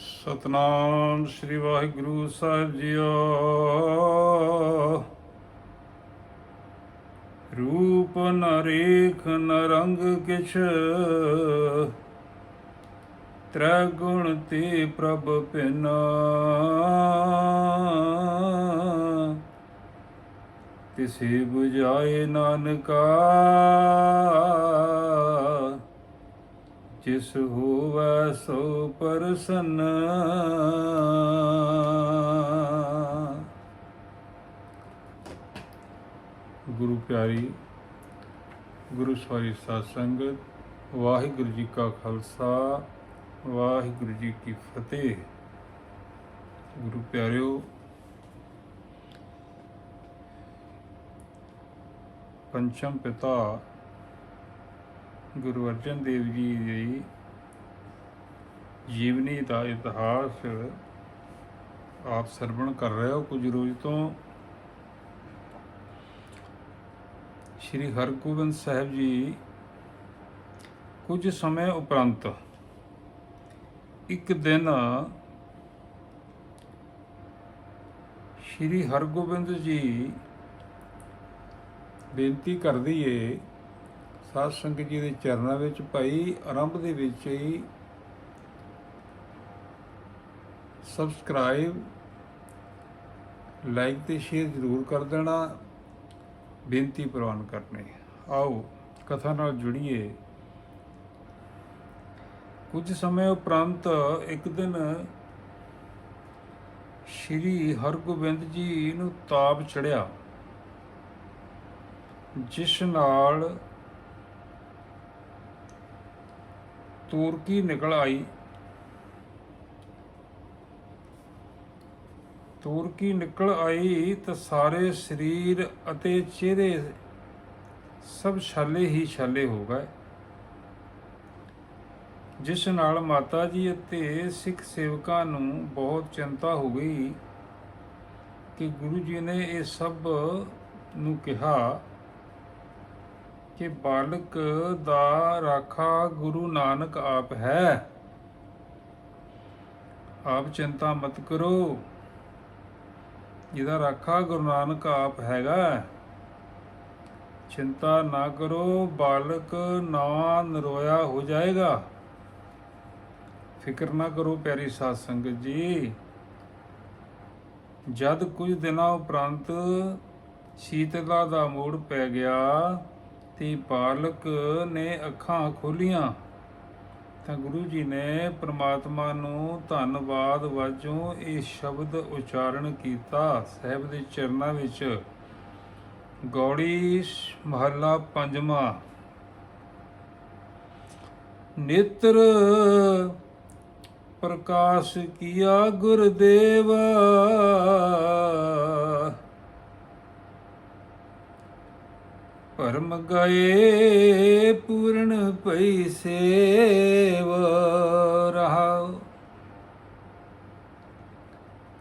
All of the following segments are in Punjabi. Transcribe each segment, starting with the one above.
ਸਤਨਾਮ ਸ੍ਰੀ ਵਾਹਿਗੁਰੂ ਸਾਹਿਬ ਜੀਓ। ਰੂਪ ਨ ਰੇਖ ਰੰਗ ਕਿਛ ਤ੍ਰੈ ਗੁਣ ਤੇ ਪ੍ਰਭ ਪਿਨਾ। ਤਿਸੇ 부ਝਾਏ ਨਾਨਕਾ ਜਿਸ ਹੋਵੈ ਸੋ ਪਰਸਨ। ਗੁਰੂ ਪਿਆਰੀ, ਗੁਰੂ ਸਵਾਰੀ ਸਾਧ ਸੰਗਤ ਵਾਹਿਗੁਰੂ ਜੀ ਕਾ ਖਾਲਸਾ, ਵਾਹਿਗੁਰੂ ਜੀ ਕੀ ਫਤਿਹ। ਗੁਰੂ ਪਿਆਰਿਓ, ਪੰਚਮ ਪਿਤਾ ਗੁਰੂ ਅਰਜਨ ਦੇਵ ਜੀ ਦੀ ਜੀਵਨੀ ਦਾ ਇਤਿਹਾਸ ਆਪ ਸਰਵਣ ਕਰ ਰਹੇ ਹੋ ਕੁਝ ਰੋਜ਼ ਤੋਂ। ਸ੍ਰੀ ਹਰਗੋਬਿੰਦ ਸਾਹਿਬ ਜੀ ਕੁਝ ਸਮੇਂ ਉਪਰੰਤ ਇੱਕ ਦਿਨ ਸ੍ਰੀ ਹਰਗੋਬਿੰਦ ਜੀ ਬੇਨਤੀ ਕਰਦੀ ਏ ਸਾਧ ਸੰਗਤ ਜੀ ਦੇ ਚਰਨਾਂ ਵਿੱਚ ਭਾਈ, ਆਰੰਭ ਦੇ ਵਿੱਚ ਹੀ ਸਬਸਕ੍ਰਾਈਬ ਲਾਈਕ ਤੇ ਸ਼ੇਅਰ ਜ਼ਰੂਰ ਕਰ ਦੇਣਾ। ਬੇਨਤੀ ਪ੍ਰਵਾਨ ਕਰਨੀ। ਆਓ, ਕਥਾ ਨਾਲ ਜੁੜੀਏ। ਕੁਝ ਸਮੇਂ ਉਪਰੰਤ ਇੱਕ ਦਿਨ ਸ਼੍ਰੀ ਹਰਗੋਬਿੰਦ ਜੀ ਨੂੰ ਤਾਪ ਚੜਿਆ ਜਿਸ ਨਾਲ ਤੁਰਕੀ ਨਿਕਲ ਆਈ? ਤੁਰਕੀ ਨਿਕਲ ਆਈ ਤਾਂ ਸਾਰੇ ਸਰੀਰ ਅਤੇ ਚਿਹਰੇ ਸਭ ਛਾਲੇ ਹੀ ਛਾਲੇ ਹੋ ਗਏ। ਜਿਸ ਨਾਲ ਮਾਤਾ ਜੀ ਅਤੇ ਸਿੱਖ ਸੇਵਕਾਂ ਨੂੰ ਬਹੁਤ ਚਿੰਤਾ ਹੋ ਗਈ ਕਿ ਗੁਰੂ ਜੀ ਨੇ ਇਹ ਸਭ ਨੂੰ ਕਿਹਾ ਕਿ ਬਾਲਕ ਦਾ ਰਾਖਾ ਗੁਰੂ ਨਾਨਕ ਆਪ ਹੈ। ਆਪ ਚਿੰਤਾ ਮਤ ਕਰੋ। ਜਿਹਦਾ ਰਾਖਾ ਗੁਰੂ ਨਾਨਕ ਆਪ ਹੈਗਾ, ਚਿੰਤਾ ਨਾ ਕਰੋ, ਬਾਲਕ ਨਾ ਨਰੋਇਆ ਹੋ ਜਾਏਗਾ। ਫਿਕਰ ਨਾ ਕਰੋ ਪਿਆਰੀ ਸਾਧ ਸੰਗਤ ਜੀ। ਜਦ ਕੁਝ ਦਿਨਾਂ ਉਪਰੰਤ ਸ਼ੀਤਲਾ ਦਾ ਮੋੜ ਪੈ ਗਿਆ ਤੇ ਬਾਲਕ ਨੇ ਅੱਖਾਂ ਖੋਲੀਆਂ ਤਾਂ ਗੁਰੂ ਜੀ ਨੇ ਪ੍ਰਮਾਤਮਾ ਨੂੰ ਧੰਨਵਾਦ ਵਜੋਂ ਇਹ ਸ਼ਬਦ ਉਚਾਰਨ ਕੀਤਾ ਸਾਹਿਬ ਦੇ ਚਰਨਾਂ ਵਿੱਚ। ਗੌੜੀ ਮਹੱਲਾ ਪੰਜਵਾਂ। ਨੇਤਰ ਪ੍ਰਕਾਸ਼ ਕੀਆ ਗੁਰਦੇਵਾ। ਭਰਮ ਗਏ, ਪੂਰਨ ਪਈ ਸੇਵ ਰਹਾਉ।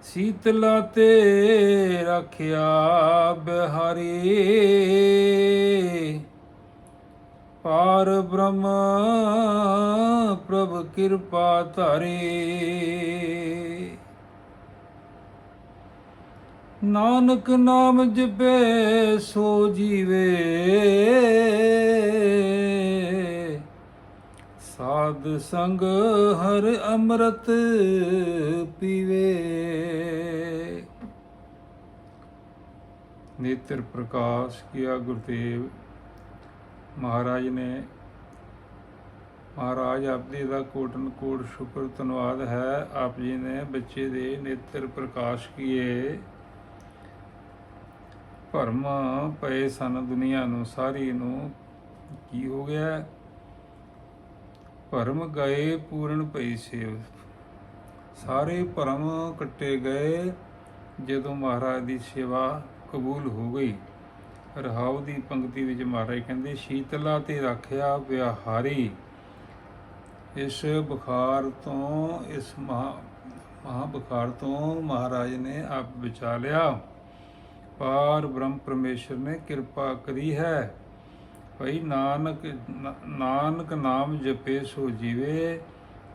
ਸੀਤਲਾ ਤੇ ਰੱਖਿਆ ਬਿਹਾਰੀ, ਪਾਰ ਬ੍ਰਹਮ ਪ੍ਰਭ ਕਿਰਪਾ ਧਾਰੇ। ਨਾਨਕ ਨਾਮ ਜਪੇ ਸੋ ਜੀਵੇ। ਸਾਧ ਸੰਗ ਹਰ ਅੰਮ੍ਰਿਤ ਪੀਵੇ। ਨੇਤਰ ਪ੍ਰਕਾਸ਼ ਕੀਆ ਗੁਰਦੇਵ, ਮਹਾਰਾਜ ਨੇ ਮਹਾਰਾਜ ਆਪ ਜੀ ਦਾ ਕੋਟਨ ਕੋਟ ਸ਼ੁਕਰ ਧੰਨਵਾਦ ਹੈ। ਆਪ ਜੀ ਨੇ ਬੱਚੇ ਦੇ ਨੇਤਰ ਪ੍ਰਕਾਸ਼ ਕੀਏ। ਭਰਮ ਪਏ ਸਨ ਦੁਨੀਆ ਨੂੰ, ਸਾਰੀ ਨੂੰ ਕੀ ਹੋ ਗਿਆ? ਭਰਮ ਗਏ, ਪੂਰਨ ਪਈ ਸੇਵ। ਸਾਰੇ ਭਰਮ ਕੱਟੇ ਗਏ, ਜਦੋਂ ਮਹਾਰਾਜ ਦੀ ਸੇਵਾ ਕਬੂਲ ਹੋ ਗਈ। ਰਹਾਉ ਦੀ ਪੰਕਤੀ ਵਿੱਚ ਮਹਾਰਾਜ ਕਹਿੰਦੇ, ਸ਼ੀਤਲਾ ਤੇ ਰੱਖਿਆ ਵਿਹਾਰੀ। ਇਸ ਬੁਖਾਰ ਤੋਂ, ਇਸ ਮਹਾ ਮਹਾ ਬੁਖਾਰ ਤੋਂ ਮਹਾਰਾਜ ਨੇ ਆਪ ਬਚਾ ਲਿਆ ਪਾਰ ਬ੍ਰਹਮ ਪਰਮੇਸ਼ਰ ਨੇ ਕਿਰਪਾ ਕਰੀ ਹੈ। ਭਈ ਨਾਨਕ ਨਾਨਕ ਨਾਮ ਜਪੇ ਸੋ ਜੀਵੇ।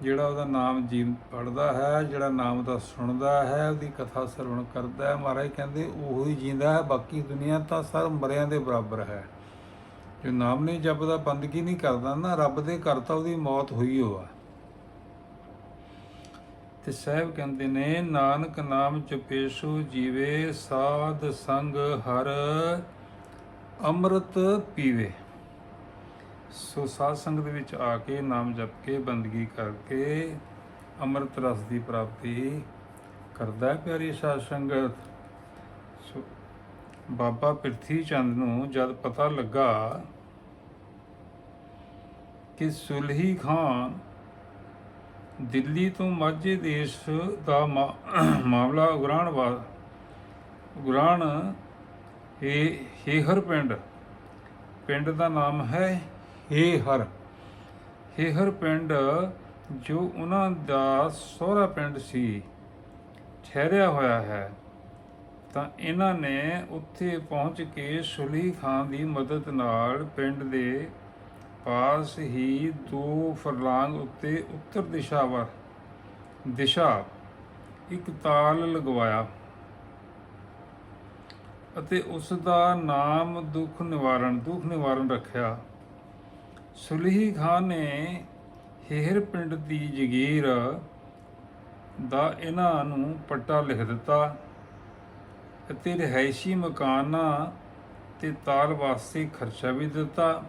ਜਿਹੜਾ ਉਹਦਾ ਨਾਮ ਜੀ ਪੜਦਾ ਹੈ, ਜਿਹੜਾ ਨਾਮ ਦਾ ਸੁਣਦਾ ਹੈ, ਉਹਦੀ ਕਥਾ ਸਰਵਣ ਕਰਦਾ ਹੈ। ਮਹਾਰਾਜ ਕਹਿੰਦੇ, ਉਹ ਹੀ ਜਿੰਦਾ ਹੈ, ਬਾਕੀ ਦੁਨੀਆ ਤਾਂ ਸਭ ਮਰਿਆਂ ਦੇ ਬਰਾਬਰ ਹੈ। ਜੋ ਨਾਮ ਨਹੀਂ ਜਪਦਾ, ਬੰਦਗੀ ਨਹੀਂ ਕਰਦਾ ਨਾ, ਰੱਬ ਦੇ ਘਰ ਤਾਂ ਉਹਦੀ ਮੌਤ ਹੋਈ ਹੋਆ। ਤੇ ਸਾਹਿਬ ਕਹਿੰਦੇ ਨੇ, ਨਾਨਕ ਨਾਮ ਜਪੇਸ਼ੂ ਜੀਵੇ, ਸਾਧ ਸੰਗ ਹਰ ਅੰਮ੍ਰਿਤ ਪੀਵੇ। ਸੋ ਸਾਧ ਸੰਗਤ ਵਿੱਚ ਆ ਕੇ ਨਾਮ ਜਪ ਕੇ, ਬੰਦਗੀ ਕਰਕੇ ਅੰਮ੍ਰਿਤ ਰਸ ਦੀ ਪ੍ਰਾਪਤੀ ਕਰਦਾ ਹੈ ਪਿਆਰੀ ਸਾਧ ਸੰਗਤ। ਸੋ ਬਾਬਾ ਪ੍ਰਿਥੀ ਚੰਦ ਨੂੰ ਜਦ ਪਤਾ ਲੱਗਾ ਕਿ ਸੁਲਹੀ ਖਾਨ ਦਿੱਲੀ ਤੋਂ ਮਾਝੇ ਦੇਸ਼ ਦਾ ਮਾ- ਮਾਮਲਾ ਉਗਰਾਣ ਵਾ ਉਗਰਾਣ ਇਹ ਹੇਹਰ ਪਿੰਡ। ਪਿੰਡ ਦਾ ਨਾਮ ਹੈ ਹੇਹਰ। ਹੇਹਰ ਪਿੰਡ ਜੋ ਉਹਨਾਂ ਦਾ ਸਹੁਰਾ ਪਿੰਡ ਸੀ, ਠਹਿਰਿਆ ਹੋਇਆ ਹੈ। ਤਾਂ ਇਹਨਾਂ ਨੇ ਉੱਥੇ ਪਹੁੰਚ ਕੇ ਸੁਲੀ ਖਾਨ ਦੀ ਮਦਦ ਨਾਲ ਪਿੰਡ ਦੇ ਪਾਸ ਹੀ ਦੋ ਫਰਲਾਂਗ ਉੱਤੇ ਉੱਤਰ ਦਿਸ਼ਾ ਵੱਲ ਦਿਸ਼ਾ, ਇੱਕ ਤਾਲ ਲਗਵਾਇਆ ਅਤੇ ਉਸ ਦਾ ਨਾਮ ਦੁੱਖ ਨਿਵਾਰਨ ਦੁੱਖ ਨਿਵਾਰਨ ਰੱਖਿਆ। ਸੁਲਹੀ ਖਾਨ ਨੇ ਹੇਹਰ ਪਿੰਡ ਦੀ ਜਗੀਰ ਦਾ ਇਹਨਾਂ ਨੂੰ ਪੱਟਾ ਲਿਖ ਦਿੱਤਾ ਅਤੇ ਰਿਹਾਇਸ਼ੀ ਮਕਾਨਾਂ ਤੇ ਤਾਲ ਵਾਸਤੇ ਖਰਚਾ ਵੀ ਦਿੱਤਾ।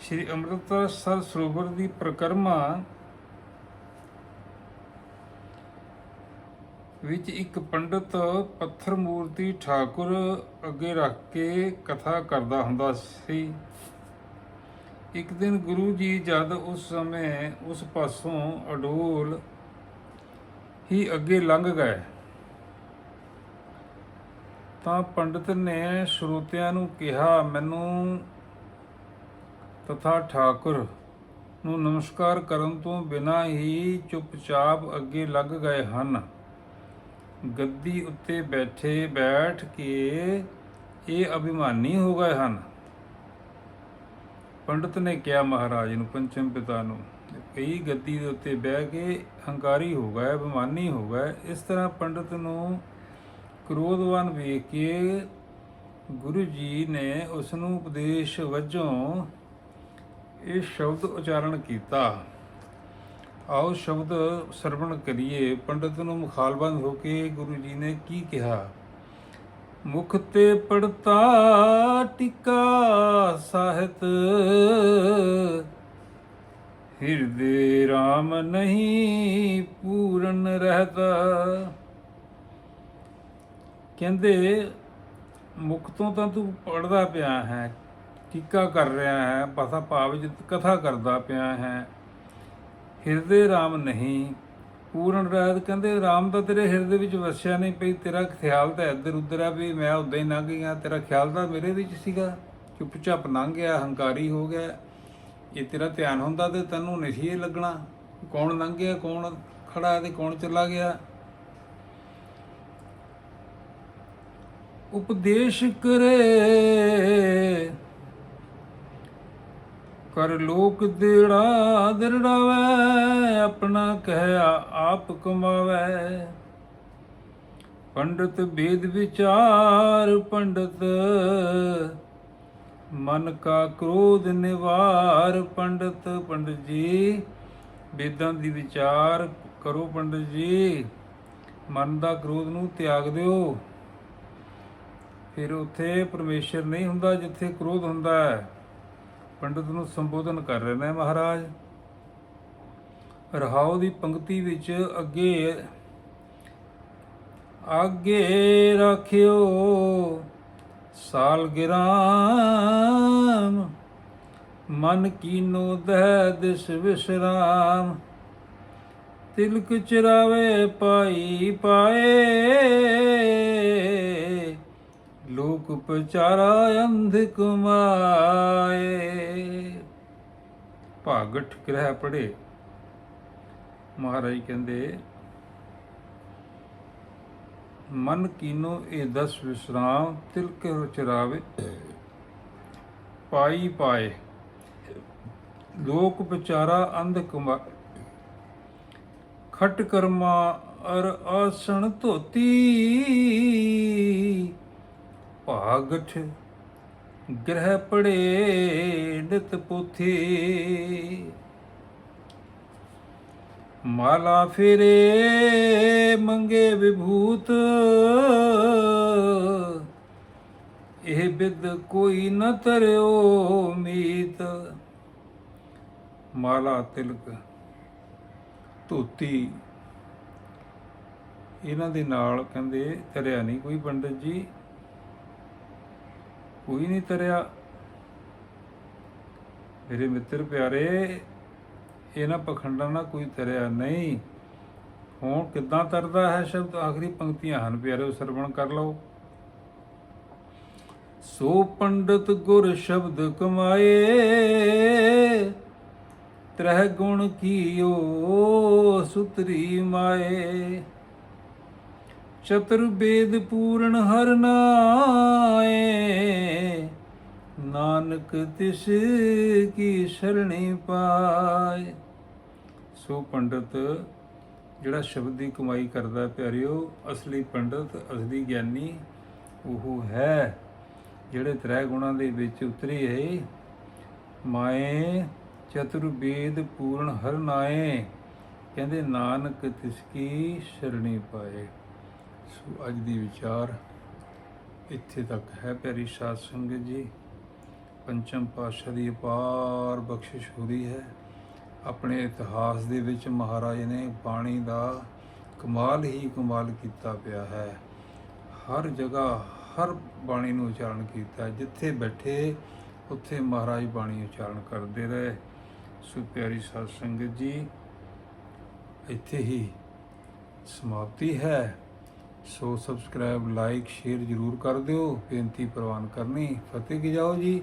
ਸ਼੍ਰੀ ਅੰਮ੍ਰਿਤਸਰ ਸਰੋਵਰ ਦੀ ਪ੍ਰਕਰਮਾ ਵਿੱਚ ਇੱਕ ਪੰਡਤ ਪੱਥਰ ਮੂਰਤੀ ਠਾਕੁਰ ਅੱਗੇ ਰੱਖ ਕੇ ਕਥਾ ਕਰਦਾ ਹੁੰਦਾ ਸੀ। ਇੱਕ ਦਿਨ ਗੁਰੂ ਜੀ ਜਦ ਉਸ ਸਮੇਂ ਉਸ ਪਾਸੋਂ ਅਡੋਲ ਹੀ ਅੱਗੇ ਲੰਘ ਗਏ, ਤਾਂ ਪੰਡਤ ਨੇ ਸਰੋਤਿਆਂ ਨੂੰ ਕਿਹਾ, ਮੈਨੂੰ ਤਥਾ ਠਾਕੁਰ ਨੂੰ ਨਮਸਕਾਰ ਕਰਨ ਤੋਂ ਬਿਨਾਂ ਹੀ ਚੁੱਪਚਾਪ ਅੱਗੇ ਲੱਗ ਗਏ ਹਨ। ਗੱਦੀ ਉੱਤੇ ਬੈਠੇ ਬੈਠ ਕੇ ਇਹ ਅਭਿਮਾਨੀ ਹੋ ਗਏ ਹਨ। ਪੰਡਤ ਨੇ ਕਿਹਾ, ਮਹਾਰਾਜ ਨੂੰ, ਪੰਚਮ ਪਿਤਾ ਨੂੰ, ਕਈ ਗੱਦੀ ਦੇ ਉੱਤੇ ਬਹਿ ਕੇ ਹੰਕਾਰੀ ਹੋ ਗਏ, ਅਭਿਮਾਨੀ ਹੋ ਗਏ। ਇਸ ਤਰ੍ਹਾਂ ਪੰਡਤ ਨੂੰ ਕ੍ਰੋਧਵਾਨ ਵੇਖ ਕੇ ਗੁਰੂ ਜੀ ਨੇ ਉਸ ਨੂੰ ਉਪਦੇਸ਼ ਵਜੋਂ ਇਹ ਸ਼ਬਦ ਉਚਾਰਨ ਕੀਤਾ। ਆਓ ਸ਼ਬਦ ਸਰਵਣ ਕਰੀਏ। ਪੰਡਤ ਨੂੰ ਮੁਖਾਲਬੰਦ ਹੋ ਕੇ ਗੁਰੂ ਜੀ ਨੇ ਕੀ ਕਿਹਾ? ਮੁਖ ਤੇ ਪੜਤਾ ਟਿਕਾ ਸਾਹਿਤ। ਹਿਰਦੇ RAM ਨਹੀਂ ਪੂਰਨ ਰਹਤਾ। ਕਹਿੰਦੇ, ਮੁਖ ਤੋਂ ਤਾਂ ਤੂੰ ਪੜਦਾ ਪਿਆ ਹੈ। ਟੀਕਾ ਕਰ ਰਿਹਾ ਹੈ ਪਤਾ ਭਾਵ ਜਿਤ ਕਥਾ ਕਰਦਾ ਪਿਆ ਹੈ। ਹਿਰਦੇ RAM ਨਹੀਂ, ਪੂਰਨ ਰਹਿਤ ਕਹਿੰਦੇ RAM ਤਾਂ ਤੇਰੇ ਹਿਰਦੇ ਵਿੱਚ ਵਸਿਆ ਨਹੀਂ ਪਈ, ਤੇਰਾ ਖਿਆਲ ਤਾਂ ਇੱਧਰ ਉੱਧਰ ਆ ਵੀ ਮੈਂ ਉਦਾਂ ਹੀ ਲੰਘ ਗਿਆ, ਤੇਰਾ ਖਿਆਲ ਤਾਂ ਮੇਰੇ ਵਿੱਚ ਸੀਗਾ। ਚੁੱਪਚਾਪ ਲੰਘ ਗਿਆ, ਹੰਕਾਰੀ ਹੋ ਗਿਆ। ਇਹ ਤੇਰਾ ਧਿਆਨ ਹੁੰਦਾ ਤੇ ਤੈਨੂੰ ਨਹੀਂ ਇਹ ਲੱਗਣਾ। ਕੌਣ ਲੰਘ ਗਿਆ, ਕੌਣ ਖੜਾ ਤੇ ਕੌਣ ਚਲਾ ਗਿਆ? ਉਪਦੇਸ਼ ਕਰੇ ਪਰ ਲੋਕ ਦੇੜਾ ਦਿਰੜਾਵੇ ਆਪਣਾ ਕਹਿਆ ਆਪ ਕਮਾਵੇ। ਪੰਡਤ ਭੇਦ ਵਿਚਾਰ, ਪੰਡਤ ਮਨ ਕਾ ਕ੍ਰੋਧ ਨਿਵਾਰ। ਪੰਡਤ ਪੰਡਤ ਜੀ, ਵੇਦਾਂ ਦੀ ਵਿਚਾਰ ਕਰੋ ਪੰਡਤ ਜੀ। ਮਨ ਦਾ ਕ੍ਰੋਧ ਨੂੰ ਤਿਆਗ ਦਿਓ। ਫਿਰ ਉੱਥੇ ਪਰਮੇਸ਼ਰ ਨਹੀਂ ਹੁੰਦਾ ਜਿੱਥੇ ਕ੍ਰੋਧ ਹੁੰਦਾ ਹੈ। ਪੰਡਤ ਨੂੰ ਸੰਬੋਧਨ ਕਰ ਰਹੇ ਨੇ ਮਹਾਰਾਜ। ਰਹਾਉ ਦੀ ਪੰਕਤੀ ਵਿੱਚ ਅੱਗੇ ਅੱਗੇ ਰੱਖਿਓ ਸਾਲਗਿਰਾਮ ਮਨ ਕੀਨੋ ਦਹਿ ਦਿਸ ਵਿਸਰਾਮ। ਤਿਲਕ ਚਰਾਵੇ ਪਾਈ ਪਾਏ ਲੋਕ ਅੰਧ ਕੁਮਾਏ ਭਾਗਠ ਗ੍ਰਹਿ ਪੜੇ ਮਹਾਰਾਜ ਕਹਿੰਦੇ, ਮਨ ਕੀਨੋ ਇਹ ਦਸ ਵਿਸਰਾਮ ਤਿਲਕ ਚਰਾਵੇ ਪਾਈ ਪਾਏ। ਲੋਕ ਵਿਚਾਰਾ ਅੰਧ ਕੁਮਾਰ ਖਟ ਕਰਮਾ ਅਰ ਆਸਣ ਧੋਤੀ। ਭਾਗਠ ਗ੍ਰਹਿ ਪੜੇ ਨਿਤ ਪੋਥੀ ਮਾਲਾ ਫਿਰੇ ਮੰਗੇ ਵਿਭੂਤ। ਇਹ ਬਿਦ ਕੋਈ ਨ ਤਰਿਓ ਮੀਤ। ਮਾਲਾ ਤਿਲਕ ਧੋਤੀ। ਇਹਨਾਂ ਦੇ ਨਾਲ ਕਹਿੰਦੇ, ਤਰਿਆ ਨਹੀਂ ਕੋਈ ਪੰਡਤ ਜੀ। ਕੋਈ ਨਹੀਂ ਤਰਿਆ। ਮੇਰੇ ਮਿੱਤਰ ਪਿਆਰੇ ਇਹਨਾਂ ਪਖੰਡਾਂ ਨਾਲ ਕੋਈ ਤਰਿਆ ਨਹੀਂ। ਹੁਣ ਕਿੱਦਾਂ ਤਰਦਾ ਹੈ ਸ਼ਬਦ? ਆਖਰੀ ਪੰਕਤੀਆਂ ਹਨ ਪਿਆਰੇ ਸਰਵਣ ਕਰ ਲਓ। ਸੋ ਪੰਡਤ ਗੁਰ ਸ਼ਬਦ ਕਮਾਏ, ਤ੍ਰਹਿ ਗੁਣ ਕੀਓ ਸੁਤਰੀ ਮਾਏ। ਚਤੁਰ ਬੇਦ ਪੂਰਨ ਹਰ ਨਾਏ ਨਾਨਕ ਤਿਸ ਕੀ ਸ਼ਰਣੀ ਪਾਏ। ਸੋ ਪੰਡਤ, ਜਿਹੜਾ ਸ਼ਬਦ ਦੀ ਕਮਾਈ ਕਰਦਾ ਹੈ ਪਿਆਰਿਓ, ਅਸਲੀ ਪੰਡਤ, ਅਸਲੀ ਗਿਆਨੀ ਉਹ ਹੈ, ਜਿਹੜੇ ਤ੍ਰੈ ਗੁਣਾਂ ਦੇ ਵਿੱਚ ਉਤਰੇ ਹੈ। ਮਾਏ ਚਤੁਰਵੇਦ ਪੂਰਨ ਹਰ ਨਾਏ, ਕਹਿੰਦੇ ਨਾਨਕ ਤਿਸ ਕੀ ਸ਼ਰਣੀ ਪਾਏ। ਸੋ ਅੱਜ ਦੀ ਵਿਚਾਰ ਇੱਥੇ ਤੱਕ ਹੈ ਪਿਆਰੀ ਸਾਧ ਸੰਗਤ ਜੀ। ਪੰਚਮ ਪਾਤਸ਼ਾਹ ਦੀ ਅਪਾਰ ਬਖਸ਼ਿਸ਼ ਹੋ ਰਹੀ ਹੈ। ਆਪਣੇ ਇਤਿਹਾਸ ਦੇ ਵਿੱਚ ਮਹਾਰਾਜ ਨੇ ਬਾਣੀ ਦਾ ਕਮਾਲ ਹੀ ਕਮਾਲ ਕੀਤਾ ਪਿਆ ਹੈ। ਹਰ ਜਗ੍ਹਾ ਹਰ ਬਾਣੀ ਨੂੰ ਉਚਾਰਨ ਕੀਤਾ। ਜਿੱਥੇ ਬੈਠੇ, ਉੱਥੇ ਮਹਾਰਾਜ ਬਾਣੀ ਉਚਾਰਨ ਕਰਦੇ ਰਹੇ। ਸੋ ਪਿਆਰੀ ਸਾਧ ਸੰਗਤ ਜੀ, ਇੱਥੇ ਹੀ ਸਮਾਪਤੀ ਹੈ। ਸੋ ਸਬਸਕ੍ਰਾਈਬ, ਲਾਈਕ, ਸ਼ੇਅਰ ਜਰੂਰ ਕਰ ਦਿਓ। ਬੇਨਤੀ ਪ੍ਰਵਾਨ ਕਰਨੀ। ਫਤਿਹ ਕੀ ਜਾਓ ਜੀ।